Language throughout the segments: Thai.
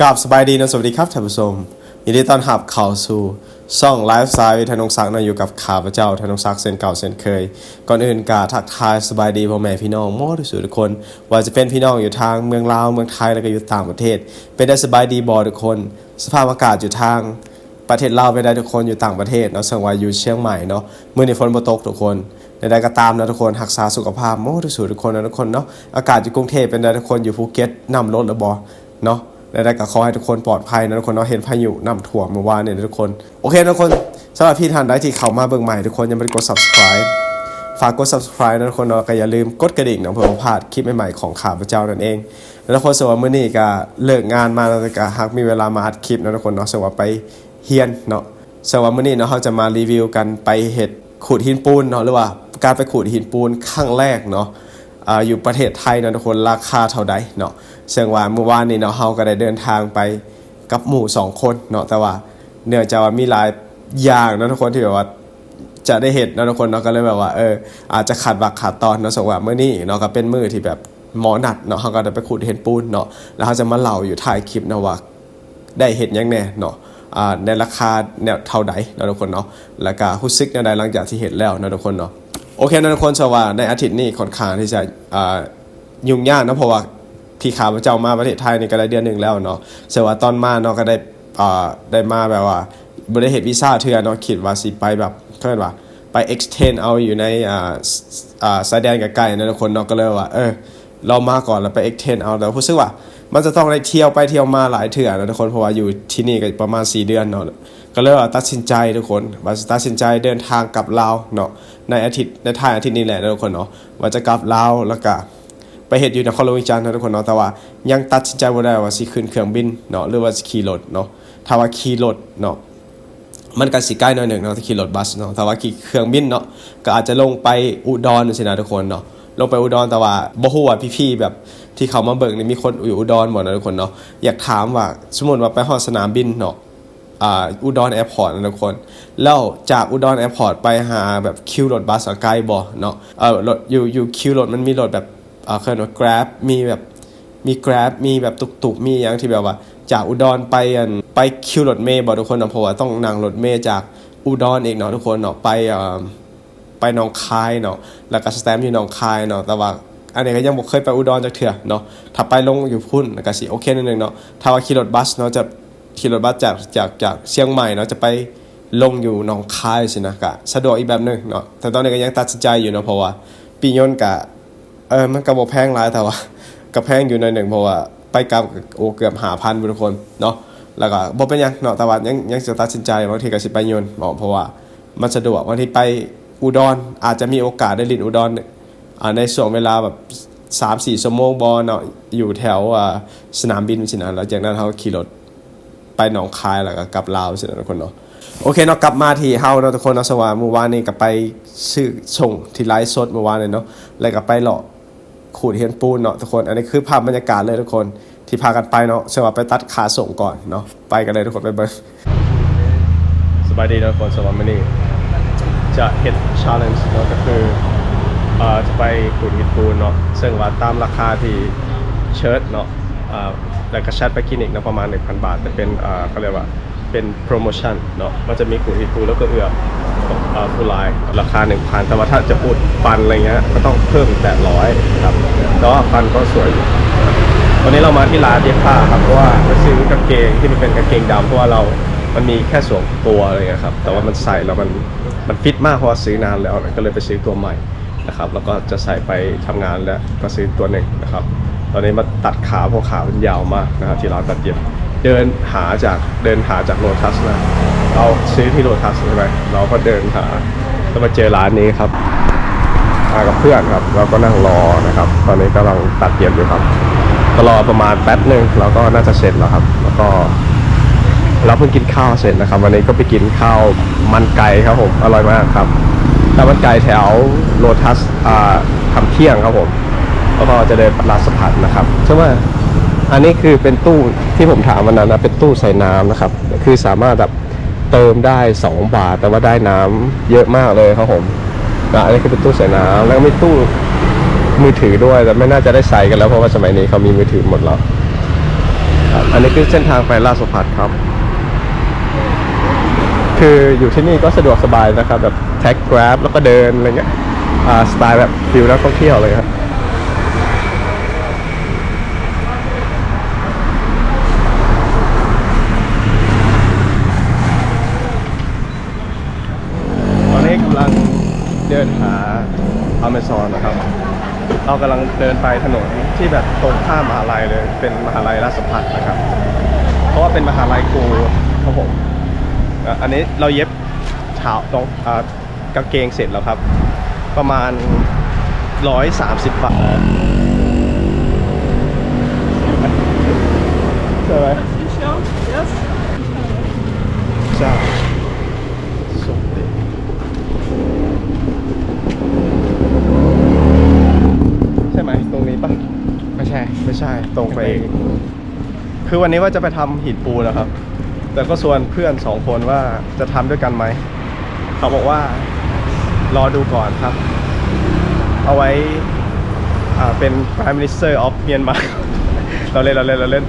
กับสบายดีนะสวัสดีครับท่านผู้ชมยินดีต้อนรับเข้าสู่ช่องไลฟ์สไตล์ธนงศักดิ์นะอยู่กับข้าพเจ้าธนงศักดิ์เซนเก่าเซนเคย ก่อนอื่นกาทักทายสบายดีพ่อแม่พี่น้องมอทุกสุดทุกคน ว่าจะเป็นพี่น้องอยู่ทางเมืองลาวเมืองไทยแล้วก็อยู่ต่างประเทศ เป็นได้สบายดีบอทุกคน สภาพอากาศอยู่ทางประเทศลาวเป็นได้ทุกคนอยู่ต่างประเทศเนาะสังว่าอยู่เชียงใหม่เนาะมื้อนี้ฝนบ่ตกทุกคนใดๆก็ตามนะทุกคนรักษาสุขภาพมอทุกสุดทุกคนนะทุกคนเนาะอากาศอยู่กรุงเทพเป็นได้ทุกคนอยู่ภูเก็ตน้ำลดหรือบ่เนาะ และก็ขอให้ทุกคนปลอดภัยนะทุกคนเนาะเห็นพายุน้ำท่วมเมื่อวานเนี่ยทุกคน โอเคทุกคนสำหรับพี่ท่านใดที่เข้ามาเบิ่งใหม่ทุกคนยังไม่ได้กด subscribe ฝากกด subscribe นะทุกคนเนาะก็อย่าลืมกดกระดิ่งนะเพื่อบ่พลาดคลิปใหม่ๆของข้าวพระเจ้านั่นเองแล้วทุกคนสวัสดีมื้อนี้ก็เลิกงานมาแล้วก็หากมีเวลามาอัดคลิปนะทุกคนเนาะสวัสดีไปเฮียนเนาะสวัสดีมื้อนี้เนาะเราจะมารีวิวกันไปเฮ็ดขูดหินปูนเนาะหรือว่าการไปขูดหินปูนครั้งแรกเนาะ อยู่ประเทศไทยนะทุกคนราคาเท่าใดเนาะซึ่งว่าเมื่อวานนี้เนาะเฮาก็ได้เดินทางไปกับหมู่สองคนเนาะแต่ว่าเนื่องจากว่ามีหลายอย่างนะทุกคนที่แบบว่าจะได้เห็นนะทุกคนเนาะก็เลยแบบว่าเอออาจจะขาดวักขาดตอนเนาะสงว่าเมื่อนี้เนาะก็เป็นมือที่แบบหมอหนัดเนาะเฮาก็ได้ไปขุดเห็นปูนเนาะแล้วเขาจะมาเล่าอยู่ท้ายคลิปเนาะว่าได้เห็นยังแน่เนาะอ่าในราคาเนี่ยเท่าใดเนาะทุกคนเนาะแล้วก็รู้สึกแนวใดหลังจากที่เห็นแล้วเนาะทุกคนเนาะ โอเคนะทุกคนสว่าในอาทิตย์นี้ค่อนข้างที่จะยุ่งยากนะเพราะว่าที่ขาพระเจ้ามาประเทศไทยในี่ก็ได้เดือนหนึ่งแล้วเนาะแต่ว่าตอนมาเนาะก็ได้ได้มาแบบว่าบ่ได้เฮ็ดวีซ่าเทื่อเนาะคิดว่าสิไปแบบเพิ่นว่าไป extend เอาอยู่ในอ่าอ่าสายแดนใกลๆนะทุกคนเนาะก็เลยว่าเออเรามาก่อนแล้วไป extend เอาแล้วรู้สึกว่า มันจะต้องได้เที่ยวไปเที่ยวมาหลายเถื่อนะทุกคนเพราะว่าอยู่ที่นี่ก็ประมาณ 4 เดือนเนาะ ก็เลยว่าตัดสินใจทุกคนว่าจะตัดสินใจเดินทางกลับลาวเนาะในอาทิตย์ในท้ายอาทิตย์นี้แหละทุกคนเนาะว่าจะกลับลาวแล้วก็ไปเฮ็ดอยู่นครหลวงวิจารณ์นะทุกคนเนาะแต่ว่ายังตัดสินใจบ่ได้ว่าสิขึ้นเครื่องบินเนาะหรือว่าสิขี่รถเนาะถ้าว่าขี่รถเนาะมันก็สิใกล้หน่อยหนึ่งเนาะถ้าขี่รถบัสเนาะแต่ว่าขี่เครื่องบินเนาะก็อาจจะลงไปอุดรสินะทุกคนเนาะลงไปอุดรแต่ว่าบ่ฮู้ว่าพี่ๆแบบที่เขามาเบิ่งนี่มีคนอยู่อุดรหมดนะทุกคนเนาะอยากถามว่าสมมติว่าไปฮอดสนามบินเนาะ อ่าอุดรแอร์พอร์ตนะทุกคน แล้วจากอุดรแอร์พอร์ตไปหาแบบคิวรถบัสอะไกล้บ่เนาะเออรถอยู่อยู่คิวรถมันมีรถแบบอ่าเคยว่า Grab มีแบบมี Grab มีแบบตุกๆมีอย่างที่แบบว่า จากอุดรไปอันไปคิวรถเมย์บอทุกคนเนาะเพราะว่าต้องนั่งรถเมย์จากอุดรเองเนาะทุกคนเนาะไปเอ่อไปหนองคายเนาะแล้วก็สแตมป์อยู่หนองคายเนาะแต่ว่าอันนี้ก็ยังบ่เคยไปอุดรจากเถื่อเนาะถ้าไปลงอยู่พุ่นแล้วก็สิโอเคนิดนึงเนาะถ้าว่าขี่รถบัสเนาะจะ ขี่รถบัสจากจากจากเชียงใหม่เนาะจะไปลงอยู่หนองคายสินะก็สะดวกอีกแบบหนึงเนาะแต่ตอนนี้ก็ยังตัดสินใจอยู่เนาะเพราะว่า ปียนกะเออมันก็บ่แพงหลายแต่ว่าก็แพงอยู่หน่อยหนึ่งเพราะว่าไปกลับโอเกือบหาพันทุกคนเนาะแล้วก็บ่เป็นยังเนาะแต่ว่ายังยังจะตัดสินใจบางทีก็สิไปยนต์บอกเพราะว่ามันสะดวกบางทีไปอุดรอาจจะมีโอกาสได้ลินอุดรอ่าในช่วงเวลาแบบ3-4ชั่วโมงบ่เนาะอยู่แถวสนามบินสินะแล้วจากนั้นเฮาขี่รถ ไปหนองคายแล้วก็กลับลาวสินะทุกคนเนาะโอเคเนาะกลับมาที่เฮาเนาะทุกคนเนาะสว่าเมื่อวานนี้ก็ไปซื้อส่งที่ไลฟ์สดเมื่อวานเลยเนาะแล้วก็ไปเลาะขูดเฮียนปูนเนาะทุกคน อันนี้คือภาพบรรยากาศเลยทุกคนที่พากันไปเนาะสว่าไปตัดขาส่งก่อนเนาะไปกันเลยทุกคนไปเบิ่งสบายดีทุกคนสว่ามื้อนี้จะเฮ็ด challenge เนาะก็คือเอ่อจะไปขูดเฮียนปูนเนาะซึ่งว่าตามราคาที่เชิร์ตเนาะอ่า แล้วก็แชทไปคลินิกนะประมาณ 1,000 บาท แต่เป็นเขาเรียกว่าเป็นโปรโมชั่นเนาะก็จะมีขูดเฮียนปูแล้วก็เอือบอ่าฟูลไลน์ราคา 1,000 แต่ว่าถ้าจะอุดฟันอะไรเงี้ยก็ต้องเพิ่มอีก800ครับแต่ว่าฟันก็สวยอยู่วันนี้เรามาที่ร้านเย็บผ้าครับเพราะว่าไปซื้อกางเกงที่มันเป็นกางเกงดำเพราะว่าเรา มันมีแค่สวมตัวอะไรเงี้ยครับแต่ว่ามันใส่แล้วมันมันฟิตมากเพราะว่าซื้อนานแล้วก็เลยไปซื้อตัวใหม่นะครับแล้วก็จะใส่ไปทำงานแล้วก็ซื้อตัวหนึ่งนะครับ ตอนนี้มาตัดขาเพราะขามันยาวมากนะครับที่ร้านตัดเย็บเดินหาจากเดินหาจากโลทัสนะเราซื้อที่โลทัสใช่ไหมเราก็เดินหาแล้วมาเจอร้านนี้ครับมากับเพื่อนครับเราก็นั่งรอนะครับ ตอนนี้กำลังตัดเย็บอยู่ครับก็รอประมาณแป๊บหนึ่งเราก็น่าจะเสร็จแล้วครับ แล้วก็เราเพิ่งกินข้าวเสร็จนะครับ วันนี้ก็ไปกินข้าวมันไก่ครับผมอร่อยมากครับข้าวมันไก่แถวโลทัสอ่าทำเที่ยงครับผม แล้วก็จะเดินลาดสะพานนะครับใช่ไหมอันนี้คือเป็นตู้ที่ผมถามวันนั้นนะเป็นตู้ใส่น้ำนะครับ คือสามารถแบบเติมได้ 2 บาท แต่ว่าได้น้ำเยอะมากเลยครับผมอันนี้คือเป็นตู้ใส่น้ำแล้วก็มีตู้มือถือด้วยแต่ไม่น่าจะได้ใส่กันแล้วเพราะว่าสมัยนี้เขามีมือถือหมดแล้วอันนี้คือเส้นทางไปลาดสุพัฒน์ครับ คืออยู่ที่นี่ก็สะดวกสบายนะครับแบบแท็ก grab แล้วก็เดินอะไรเงี้ยสไตล์แบบฟิลนักท่องเที่ยวเลยครับ ตอนนี้กำลังเดินหาอ เมซอนนะครับ เรากำลังเดินไปถนนที่แบบตรงข้ามมหาลัยเลย เป็นมหาลัยราชภัฏนะครับ เพราะว่าเป็นมหาลัยครูครับผมอะอันนี้เราเย็บเท้าตรงอ่ากางเกงเสร็จแล้วครับ ประมาณ 130 บาทใช่ไหม Yes. ใช่สุดดิใช่ไหมตรงนี้ปะ ไม่ใช่ ไม่ใช่ตรงไปเอง คือวันนี้ว่าจะไปทำหินปูนนะครับ แต่ก็ชวนเพื่อนสองคนว่าจะทำด้วยกันไหม เขาบอกว่ารอดูก่อนครับ เอาไว้เป็น Prime Minister of Myanmar เราเล่นเราเล่นเราเล่น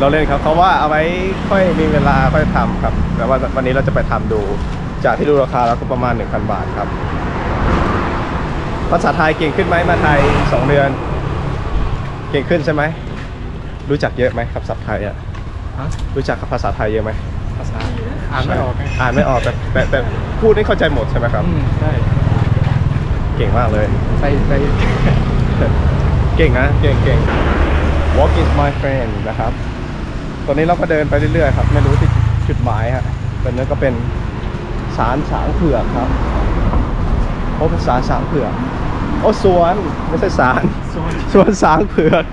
เราเล่นครับเขาว่าเอาไว้ค่อยมีเวลาค่อยทำครับ แต่ว่าวันนี้เราจะไปทำดู จากที่ดูราคาแล้วก็ประมาณ 1,000 บาทครับ ภาษาไทยเก่งขึ้นไหมมาไทยสองเดือน เก่งขึ้นใช่ไหม รู้จักเยอะไหมครับศัพท์ไทยอะฮะรู้จักภาษาไทยเยอะไหมภาษาอ่านไม่ออกไงอ่านไม่ออกแต่แต่แต่พูดนี่เข้าใจหมดใช่ไหมครับ อืมใช่เก่งมากเลย ไปไป เก่งนะเก่งเก่ง Walk is my friend นะครับ ตอนนี้เราก็เดินไปเรื่อยๆครับ ไม่รู้ที่จุดหมายฮะเป็นนั่นก็เป็นสารสางเผือกครับโอ้เป็นสารสางเผือก โอ้สวนไม่ใช่สารโซนสวนสางเผือก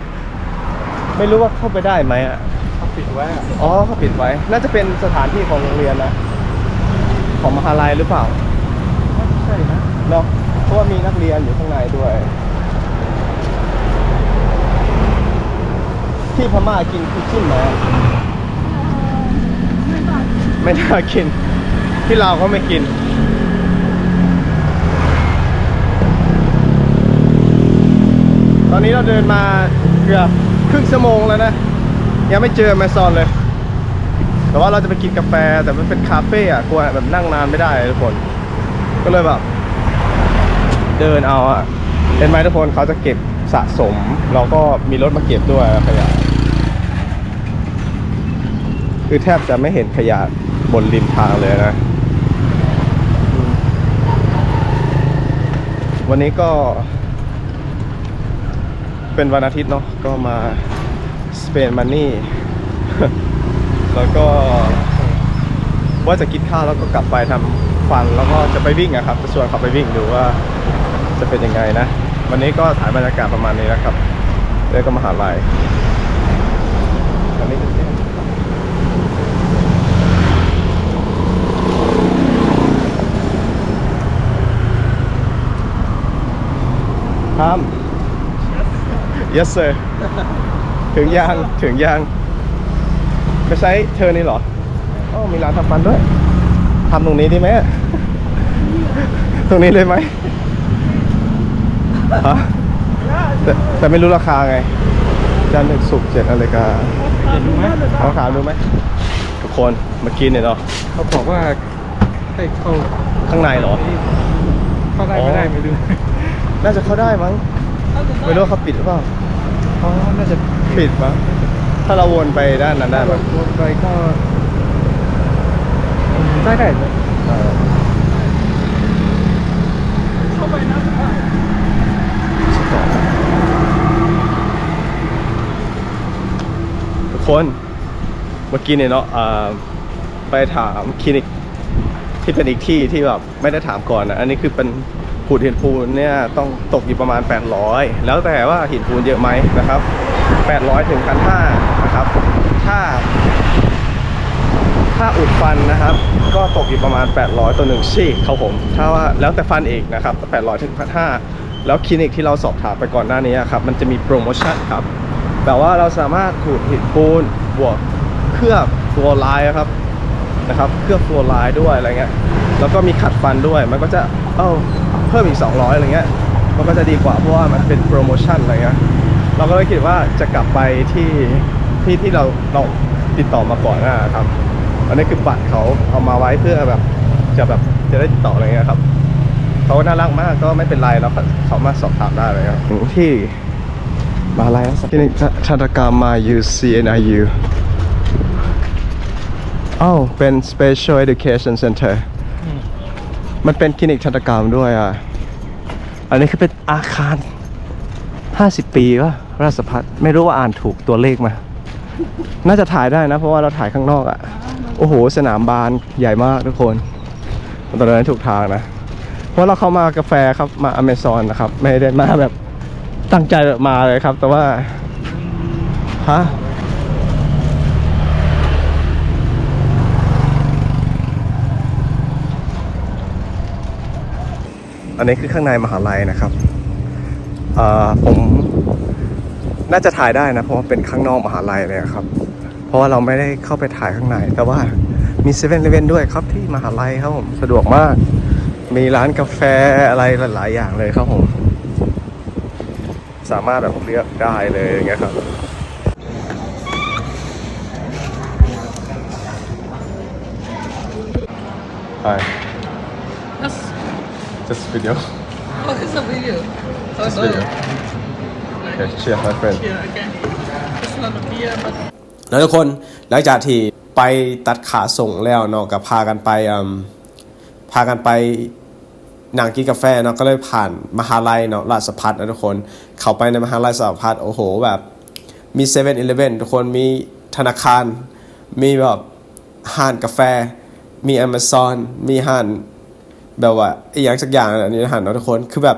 ไม่รู้ว่าเข้าไปได้ไหมอะเขาปิดไว้อะอ๋อเขาปิดไว้ น่าจะเป็นสถานที่ของโรงเรียนนะ ของมหาลัยหรือเปล่าใช่นะเนาะเพราะว่ามีนักเรียนอยู่ข้างในด้วย ที่พม่ากินคุกกิ้นไหมไม่น่ากิน ที่เราวก็ไม่กินตอนนี้เราเดินมาเกือบ ครึ่งชั่วโมงแล้วนะ ยังไม่เจอแมซอนเลย แต่ว่าเราจะไปกินกาแฟแต่มันเป็นคาเฟ่อะกลัวแบบนั่งนานไม่ได้ทุกคน ก็เลยแบบ เดินเอาอะเห็นไหมทุกคนเขาจะเก็บสะสม เราก็มีรถมาเก็บด้วยขยะคือแทบจะไม่เห็นขยะบนริมทางเลยนะ วันนี้ก็ เป็นวันอาทิตย์เนาะก็มาสเปนมันนี่แล้วก็ว่าจะกินข้าวแล้วก็กลับไปทำฟันแล้วก็จะไปวิ่งอะครับจะชวนเขาไปวิ่งดูว่าจะเป็นยังไงนะ วันนี้ก็ถ่ายบรรยากาศประมาณนี้นะครับเดี๋ยวก็มหาลัยอันนี้ก็เที่ยงครับ yes sir ถึงยังถึงยังไม่ใช่เธอนี่เหรอโอ้มีร้านทำฟันด้วยทำตรงนี้ดีไหมตรงนี้เลยไหมฮะแต่แต่ไม่รู้ราคาไงจันทร์ถึงศุกร์เจ็ดนาฬิกาเห็นไหมเอาถามดูไหมทุกคนมากินเนี่ยเนาะเขาบอกว่าให้เข้าข้างในเหรอ เข้าได้ไม่ได้ไม่รู้น่าจะเข้าได้มั้งไม่รู้ว่าเขาปิดหรือเปล่า อ๋อน่าจะปิดมั้งถ้าเราวนไปด้านนั้นได้ถ้ามั้ยวนไปก็ได้ได้เออทุกคนเมื่อกี้เนี่ยเนาะอ่าไปถามคลินิกที่เป็นอีกที่ที่แบบไม่ได้ถามก่อนนะอันนี้คือเป็น ขูดหินปูนเนี่ยต้องตกอยู่ประมาณ 800 แล้วแต่ว่าหินปูนเยอะไหมนะครับ 800 ถึง1,500นะครับ ถ้า ถ้าอุดฟันนะครับ ก็ตกอยู่ประมาณ 800 ต่อหนึ่งซี่ครับผม ถ้าว่าแล้วแต่ฟันเอกนะครับ 800 ถึง1,500แล้วคลินิกที่เราสอบถามไปก่อนหน้านี้ครับ มันจะมีโปรโมชั่นครับแต่ว่าเราสามารถขูดหินปูนบวกเคลือบฟลูออไรด์ครับนะครับ เคลือบฟลูออไรด์ด้วยอะไรเงี้ย แล้วก็มีขัดฟันด้วย มันก็จะ เอ้า เพิ่มอีก 200อะไรเงี้ยมันก็จะดีกว่าเพราะว่ามันเป็นโปรโมชั่นอะไรเงี้ยเราก็เลยคิดว่าจะกลับไปที่ที่ที่เราเราติดต่อมาก่อนหน้าครับอันนี้คือบัตรเขาเอามาไว้เพื่อแบบจะแบบจะได้ติดต่ออะไรเงี้ยครับเขาน่ารักมากก็ไม่เป็นไรเราเขามาสอบถามได้เลยครับที่มหาลัยคลินิกทันตกรรมมา UCNIU อ้าวเป็น Special Education Center มันเป็นคลินิกทันตกรรมด้วยอะ อันนี้คือเป็นอาคาร 50 ปีวะราชพัฒไม่รู้ว่าอ่านถูกตัวเลขมา น่าจะถ่ายได้นะ เพราะว่าเราถ่ายข้างนอกอะ่ะ โอ้โห สนามบานใหญ่มากทุกคนตอนนั้นถูกทางนะ เพราะเราเข้ามากาแฟครับมาอเมซอนนะครับ ไม่ได้มาแบบตั้งใจมาเลยครับ แต่ว่า ฮะ อันนี้คือข้างในมหาลัยนะครับอ่อผมน่าจะถ่ายได้นะ เพราะว่าเป็นข้างนอกมหาลัยเลยครับ เพราะว่าเราไม่ได้เข้าไปถ่ายข้างใน แต่ว่ามีเซเว่นเลเว่นด้วยครับที่มหาลัยครับผมสะดวกมาก มีร้านกาแฟอะไรหลายๆ อย่างเลยครับผม สามารถแบบเลือกได้เลยอย่างเงี้ยครับ Hi That's, just video oh, it's a video. Oh, just no. video okay cheers my friend Yeah, okay. It's not a beer, but แล้วทุกคนหลังจากที่ไปตัดขาส่งแล้วเนาะก็พากันไปอืมพากันไปนั่งกินกาแฟเนาะก็เลยผ่านมหาลัยเนาะราชพัฒนะทุกคน เข้าไปในมหาลัยราชพัฒโอ้โหแบบมีเซเว่นอีเลฟเว่นทุกคนมีธนาคาร มีแบบห้านกาแฟ มี Amazon มีห้าน แบบว่าไอ้อย่างสักอย่างอันนี้หันเนาะทุกคนคือแบบ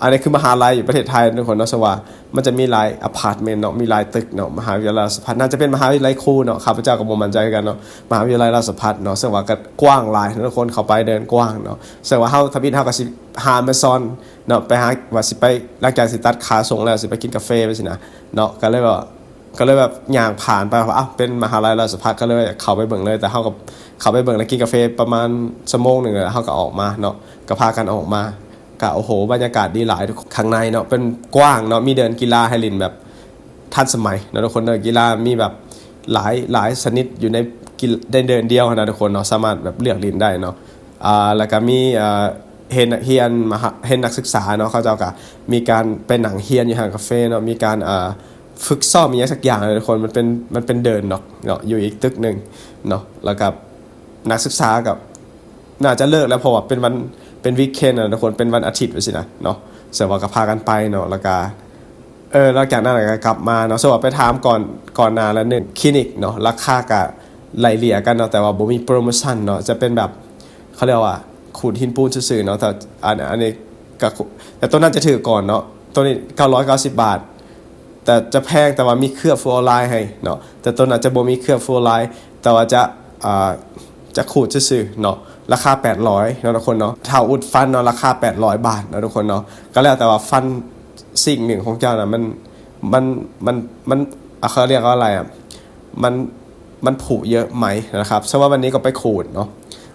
อันนี้คือมหาลัยอยู่ประเทศไทยทุกคนเนาะสว่า มันจะมีหลายอพาร์ตเมนต์เนาะมีหลายตึกเนาะมหาวิทยาลัยราชภัฏน่าจะเป็นมหาวิทยาลัยคู่เนาะข้าพเจ้ากับผมมันใจกันเนาะมหาวิทยาลัยราชภัฏเนาะซึ่งว่าก็กว้างหลายทุกคนเข้าไปเดินกว้างเนาะซึ่งว่าเฮาทบินเฮาก็สิหามซอนเนาะไปหาว่าสิไปหลังจากสิตัดขาส่งแล้วสิไปกินกาแฟไปสินะเนาะก็เลยว่า ก็เลยแบบอย่างผ่านไปว่าอ้าวเป็นมหาลัยราชภัฏก็เลยเข้าไปเบิ่งเลย แต่เขากับเข้าไปเบิ่งแล้วกินกาแฟประมาณชั่วโมงหนึ่งแล้วเขาก็ออกมาเนาะก็พากันออกมากะโอ้โห บรรยากาศดีหลายข้างในเนาะเป็นกว้างเนาะมีเดินกีฬาให้ลินแบบทันสมัยเนาะทุกคนเดินกีฬามีแบบหลายหลายชนิดอยู่ในกีฬาได้เดินเดียวนะทุกคนเนาะสามารถแบบเลือกลินได้เนาะอ่าแล้วก็มีอ่าเฮนเฮียนมหาเฮนนักศึกษาเนาะเขาจ้าก็มีการเป็นหนังเฮียนอยู่ห่างคาเฟ่เนาะมีการอ่า ฝึกซ้อมมีอะไรสักอย่างเลยทุกคนมันเป็นมันเป็นเดินเนาะเนาะอยู่อีกตึกหนึ่งเนาะแล้วกับนักศึกษากับ น่าจะเลิกแล้วเพราะว่าเป็นวันเป็นวีคเคนนะทุกคนเป็นวันอาทิตย์ไปสินะเนาะเสร็จว่าก็พากันไปเนาะแล้วก็เออแล้วจากนั้นก็กลับมาเนาะสวัสไปถามก่อนก่อนนานแล้วหนึ่งคลินิกเนาะราคากับไหลเลี่ยกันเนาะแต่ว่าบ่มีโปรโมชั่นเนาะจะเป็นแบบเขาเรียกว่าขูดหินปูนซื่อๆเนาะแต่อันอันนี้ก็แต่ตัวนั้นจะถือก่อนเนาะตัวนี้990บาท แต่จะแพงแต่ว่ามีเครืองฟลูออไรด์ให้เนาะแต่ตัวนั้นจะบ่มีเครืองฟลูออไรด์แต่ว่าจะอ่าจะขูดซื่อๆเนาะราคา 800เนาะทุกคนเนาะถ้าอุดฟันเนาะราคา 800 บาทเนาะทุกคนเนาะก็แล้วแต่ว่าฟันสิ่งหนึ่งของเจ้านะมันมันมันมันเขาเรียกว่าอะไรอะมันมันผุเยอะไหมนะครับเพราะว่าวันนี้ก็ไปขูดเนาะ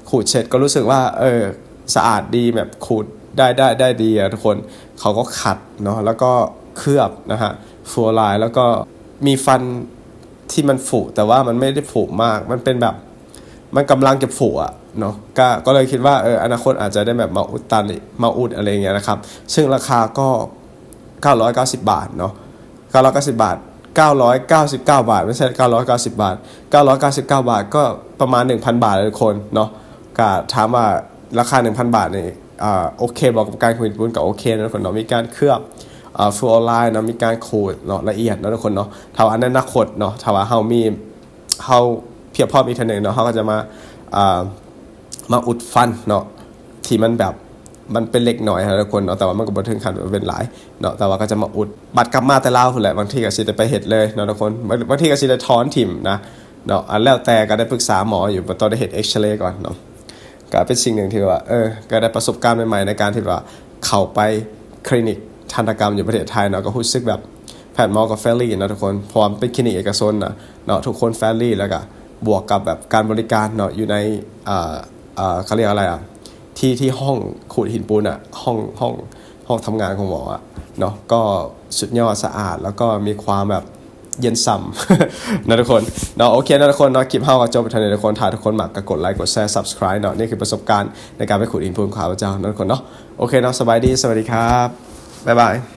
ขูดเสร็จก็รู้สึกว่าเออสะอาดดีแบบขูดได้ได้ได้ดีอะทุกคนเขาก็ขัดเนาะแล้วก็เคลือบนะฮะ ฟัวลายแล้วก็มีฟันที่มันผุแต่ว่ามันไม่ได้ผุมาก มันเป็นแบบ มันกำลังจะผุอะเนาะก็ก็เลยคิดว่าเอออนาคตอาจจะได้แบบมาอุดตันมาอุดอะไรเงี้ยนะครับ ซึ่งราคาก็ 990 บาทเนาะ990 บาท 999 บาท ไม่ใช่ 990 บาท 999 บาทก็ประมาณ 1,000 บาทเลยทุกคนเนาะก็ถามว่าราคา 1,000 บาทนี่อ่าโอเค บอกกับการคุยบุญกับโอเคนะคนเนาะมีการเคลือบ ฟูออนไลน์เนาะมีการขูดเนาะละเอียดเนาะทุกคนเนาะถ้าว่าอันนั้นนักขดเนาะถ้าว่าเฮามีเฮาเพียบพร้อมอีกทีหนึงเนาะเฮาก็จะมาอ่ามาอุดฟันเนาะที่มันแบบมันเป็นเล็กหน่อยนะทุกคนเนาะแต่ว่ามันก็บ่ถึงขั้นเป็นหลายเนาะแต่ว่าก็จะมาอุดบัตรกลับมาแต่ลาวพุ่นแหละบางทีก็สิได้ไปเฮ็ดเลยเนาะทุกคนบางบางทีก็สิได้ถอนถิ่มนะเนาะอันแล้วแต่ก็ได้ปรึกษาหมออยู่ตอนได้เฮ็ดเอ็กซเรย์ก่อนเนาะก็เป็นสิ่งหนึ่งที่ว่าเออก็ได้ประสบการณ์ใหม่ๆในการที่ว่าเข้าไปคลินิก ทันตกรรมอยู่ประเทศไทยเนาะก็รู้สึกแบบแพทย์หมอกับแฟรลี่เนาะทุกคนพราะวามันเป็นคลินิกเอกชนนะเนาะทุกคนแฟรลี่แล้วก็บวกกับแบบการบริการเนาะอยู่ในอ่าอ่าเขาเรียกอะไรอะที่ที่ห้องขูดหินปูนอะห้องห้องห้องทำงานของหมออะเนาะก็สุดยอดสะอาดแล้วก็มีความแบบเย็นส่ำนะทุกคนเนาะโอเคนะทุกคนเนาะคลิปเฮาก็จบไปเทันทีทุกคนถ่ายทุกคนหมักก็กดไลค์กดแชร์ subscribe เนาะนี่คือประสบการณ์ในการไปขุดอินพุตของข้าพเจ้านะทุกคนเนาะโอเคเนาะสบายดีสวัสดีครับ บ๊ายบาย